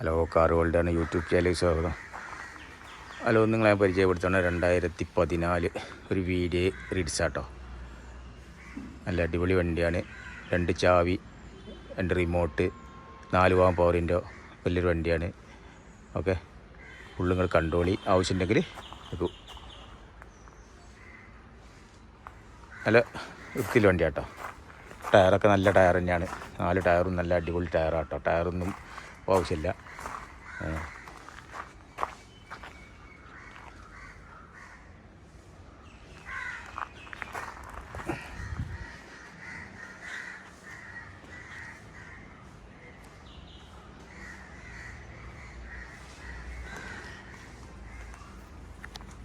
Hello car വേൾഡാണ് YouTube ചാനലിൽ സ്വാഗതം. Hello നിങ്ങളെ പരിചയപ്പെടുത്തണം രണ്ടായിരത്തി പതിനാല് ഒരു വീഡിയോ റിഡ്സാട്ടോ നല്ല അടിപൊളി വണ്ടിയാണ്. രണ്ട് ചാവി രണ്ട് റിമോട്ട് നാല് പോകാൻ പവറിന്റെ വലിയൊരു വണ്ടിയാണ്. ഓക്കെ ഉള്ളുങ്ങൾ കണ്ടോളി ആവശ്യമുണ്ടെങ്കിൽ എടുക്കൂ. നല്ല വൃത്തിയിൽ വണ്ടിയാട്ടോ. ടയറൊക്കെ നല്ല ടയർ തന്നെയാണ്. നാല് ടയറും നല്ല അടിപൊളി ടയറാട്ടോ. ടയറൊന്നും ആവശ്യമില്ല.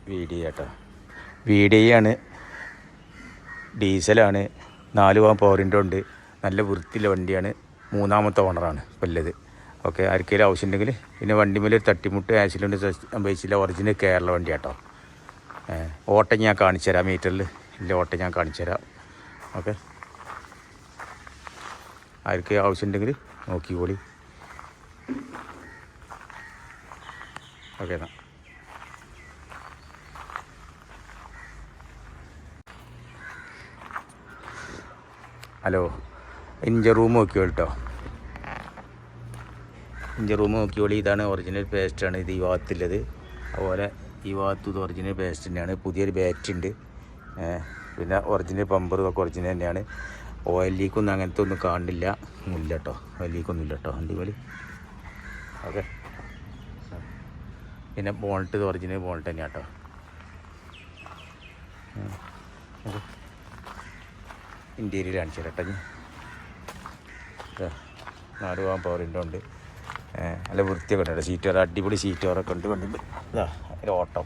വീഡിയോ കേട്ടോ വീഡിയോ ആണ്. ഡീസലാണ്. നാല് പവൻ പവറിന്റെ ഉണ്ട്. നല്ല വൃത്തിയുള്ള വണ്ടിയാണ്. മൂന്നാമത്തെ ഓണറാണ്. വല്ലത് ഓക്കെ ആർക്കെങ്കിലും ആവശ്യമുണ്ടെങ്കിൽ പിന്നെ വണ്ടി മേലെ ഒരു തട്ടിമുട്ട് ആക്സിഡന്റ് സംഭവിച്ചില്ല. ഒറിജിനൽ കേരള വണ്ടി കേട്ടോ ഓട്ടം ഞാൻ കാണിച്ചു തരാം മീറ്ററിൽ ഇല്ല ഓട്ടം ഞാൻ കാണിച്ചു തരാം ഓക്കെ. ആർക്ക് ആവശ്യമുണ്ടെങ്കിൽ നോക്കിക്കോളി. ഓക്കെ എന്നാൽ ഹലോ ഇഞ്ച റൂം നോക്കിയോ കേട്ടോ ഇഞ്ച റൂം നോക്കിയോളി ഇതാണ് ഒറിജിനൽ പേസ്റ്റാണ് ഇത് ഈ ഭാഗത്തുള്ളത്. അതുപോലെ ഈ ഭാഗത്തും ഇത് ഒറിജിനൽ പേസ്റ്റ് തന്നെയാണ്. പുതിയൊരു ബാറ്റ് ഉണ്ട്. പിന്നെ ഒറിജിനൽ പമ്പറും ഒക്കെ ഒറിജിനൽ തന്നെയാണ്. ഓയിൽ ലീക്കൊന്നും അങ്ങനത്തെ ഒന്നും കാണില്ല. ഇല്ല കേട്ടോ ഓയിൽ ലീക്കൊന്നും ഇല്ല കേട്ടോ അടിപൊളി. ഓക്കെ. പിന്നെ ബോൾട്ട് ഇത് ഒറിജിനൽ ബോൾട്ട് തന്നെയാണ് കേട്ടോ ഇന്റീരിയർ കാണിച്ചു കേട്ടോ നാല് പോകാൻ പവറിന്റെ ഉണ്ട്. നല്ല വൃത്തിയൊക്കെ ഉണ്ട് സീറ്റ് വരെ അടിപൊളി സീറ്റ് വരെ ഉണ്ട് വണ്ടിയിൽ ഇതാ അതിൽ ഓട്ടം.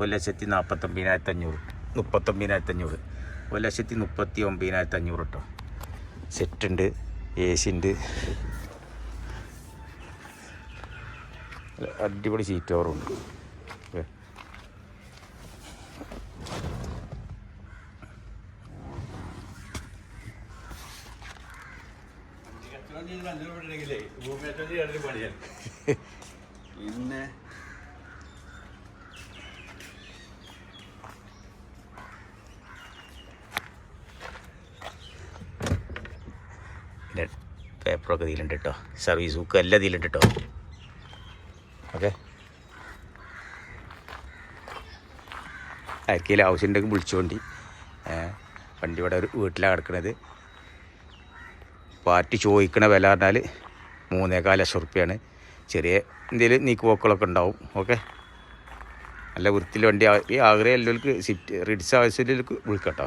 ഒരു ലക്ഷത്തി നാൽപ്പത്തൊമ്പതിനായിരത്തി അഞ്ഞൂറ് മുപ്പത്തൊമ്പതിനായിരത്തി അഞ്ഞൂറ് ഒരു ലക്ഷത്തി മുപ്പത്തി ഒമ്പതിനായിരത്തി അഞ്ഞൂറ് കേട്ടോ. സെറ്റ് ഉണ്ട് എ സി ഉണ്ട്. അടിപൊളി സീറ്റ് കവറും പിന്നെ പേപ്പറൊക്കെ ഇതിലുണ്ട് കേട്ടോ സർവീസ് ബുക്ക് എല്ലാം ഇതിലുണ്ട് കേട്ടോ ഓക്കെ ആർക്കെങ്കിലും ആവശ്യമുണ്ടെങ്കിൽ വിളിച്ചുകൊണ്ടി വണ്ടി ഇവിടെ ഒരു വീട്ടിലാണ് കിടക്കുന്നത് പാർട്ടി ചോദിക്കണ വില പറഞ്ഞാൽ മൂന്നേകാൽ ലക്ഷം റുപ്യാണ്. ചെറിയ എന്തെങ്കിലും നീക്കുപോക്കളൊക്കെ ഉണ്ടാവും. ഓക്കെ? നല്ല വൃത്തിയിൽ വണ്ടി ഈ ആഗ്രഹം എല്ലാവർക്കും സിറ്റ് റിഡ്സ് ആവശ്യമില്ലവർക്ക് വിളിക്കട്ടോ